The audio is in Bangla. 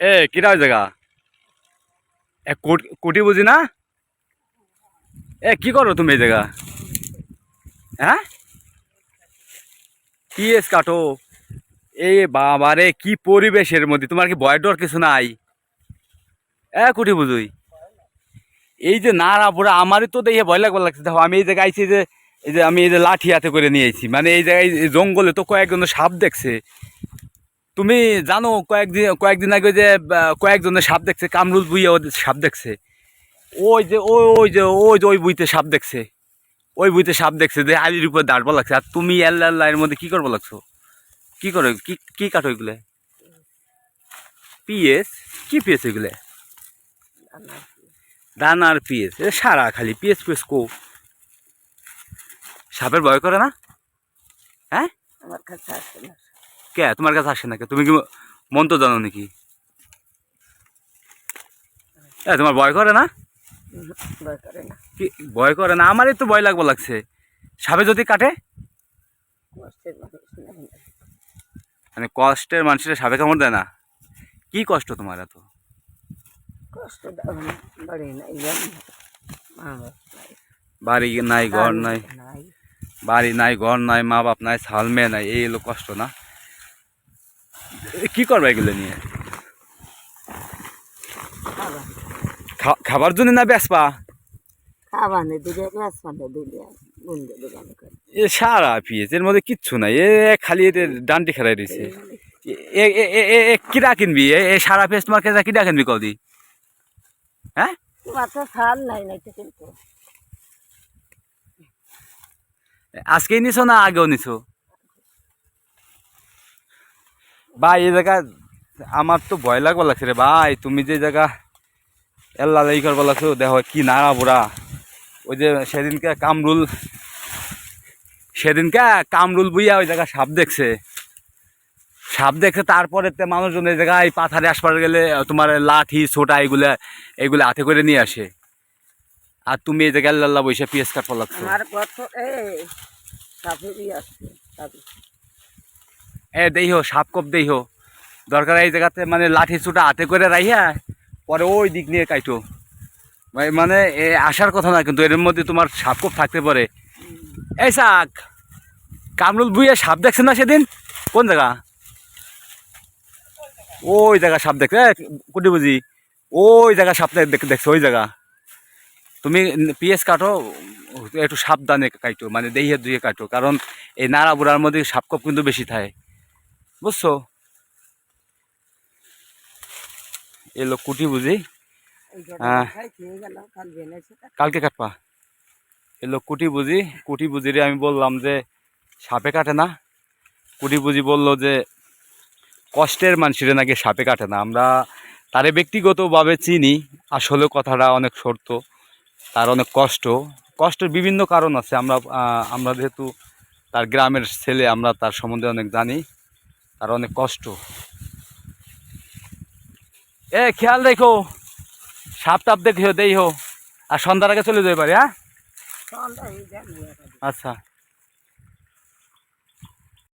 এ ওই জায়গা এ কোট- কোটি বুঝি না? এ, কি করো তুমি এই জায়গা হ্যাঁ কি এস কাটো? এই বাবারে কি পরিবেশের মধ্যে? তোমার কি ভয় ডর কিছু নাই? এ, কুটি বুঝুই এই যে নাড়া পোড়া আমারই তো দেখে ভয় লাগবার লাগছে। দেখো, আমি এই জায়গায় আইছি যে, এই যে আমি এই যে লাঠি হাতে করে নিয়ে আইছি। মানে এই জায়গায় জঙ্গলে তো কয়েকজন সাপ দেখছে। তুমি জানো, কয়েকদিন কয়েকদিন আগে যে কয়েকজনের সাপ দেখছে, কামরুল বুইয়া ওদের সাপ দেখছে। ওই যে, ওই ওই যে ওই যে, ওই বুইতে সাপ দেখছে। ওই বুইতে সাপ দেখছে যে, আলির উপর দাঁড়বা লাগছে আর তুমি আল্লাহ এর মধ্যে কি করব লাগছো? কি করো, কি কি কাটো এগুলো? পিএস? কি পিএস এগুলো? দানার পিএস। এ সারা খালি পিএস পিএস, কো। সাপের ভয় করে না? হ্যাঁ? আমার কাছে না। কে? তোমার কাছে আসে না কে তুমি কি মন তো জানো নাকি? এ তোমার ভয় করে না? ভয় করে না। কি ভয় করে না? আমারই তো ভয় লাগবো লাগছে। সাপে যদি কাটে। মানে কষ্টের মানুষের সাপে কামড় দেয় না? কি কষ্ট তোমার এত? কষ্ট বাড়ি নাই ঘর নাই বাড়ি নাই ঘর নাই। মা বাপ নাই ছাল মেয়ে নাই এই হলো কষ্ট না? কি করবে এগুলো নিয়ে? খাবার। জন্য না বেসপা এ সারা পিস এর মধ্যে কিচ্ছু নাই। এ খালি এতে ডান্টি খেলাই দিছে। এ কিরা কিনবি? এ সারা পেস তোমার কাছে কিরা কিনবি কদি হ্যাঁ? আজকেই নিছো না আগেও নিছো? ভাই, এই জায়গা আমার তো ভয় লাগবার লাগছে রে ভাই। তুমি যে জায়গা এল্লা লাই করবার লাগছো, দেখো কি নাড়া বুড়া। ওই যে সেদিনকে কামরুল সেদিনকে কামরুল বুইয়া ওই জায়গা সাপ দেখছে। সাপ দেখছে, তারপরে মানুষজন এই জায়গায় পাথারে আসবার গেলে, তোমার লাঠি, ছোটা এগুলা এগুলো হাতে করে নিয়ে আসে। আর তুমি এই জায়গায় আল্লাহ বৈশা পিএস কাটবার লাগছো। এ কপ দেইহো। দরকার এই জায়গাতে মানে লাঠি চুটা হাতে করে রাইহা পরে ওই দিক নিয়ে কাইটো। ভাই মানে এ আসার কথা না কিন্তু এর মধ্যে তোমার সাপ কপ থাকতে পারে। এই শাক কামরুল বুইয়ে সাপ দেখছেন না সেদিন? কোন জায়গা? ওই জায়গা সাপ দেখছে কুটি বুঝি ওই জায়গা সাপ দেখ দেখছ ওই জায়গা। তুমি পিএস কাটো একটু সাবধানে কাটো মানে দেহিয়ে ধুয়ে কাটো কারণ এই নাড়া বুড়ার মধ্যে সাপ কপ কিন্তু বেশি থাকে। বুঝছ? এলো কুটি বুঝি? হ্যাঁ। কালকে কাটবা। এলো কুটি বুঝি? কুটি বুঝিরে আমি বললাম যে সাপে কাটে না। কুটি বুঝি বলল যে কষ্টের মানুষের নাকি সাপে কাটে না। আমরা তারে ব্যক্তিগতভাবে চিনি আসলে কথাটা অনেক সত্য তার অনেক কষ্ট। কষ্টের বিভিন্ন কারণ আছে। আমরা আমরা যেহেতু তার গ্রামের ছেলে আমরা তার সম্বন্ধে অনেক জানি। তার অনেক কষ্ট। এ খেয়াল দেখো সাপ টাপ দেখো দেই হো আর সন্ধ্যার আগে চলে যেতে পারি হ্যাঁ? আচ্ছা।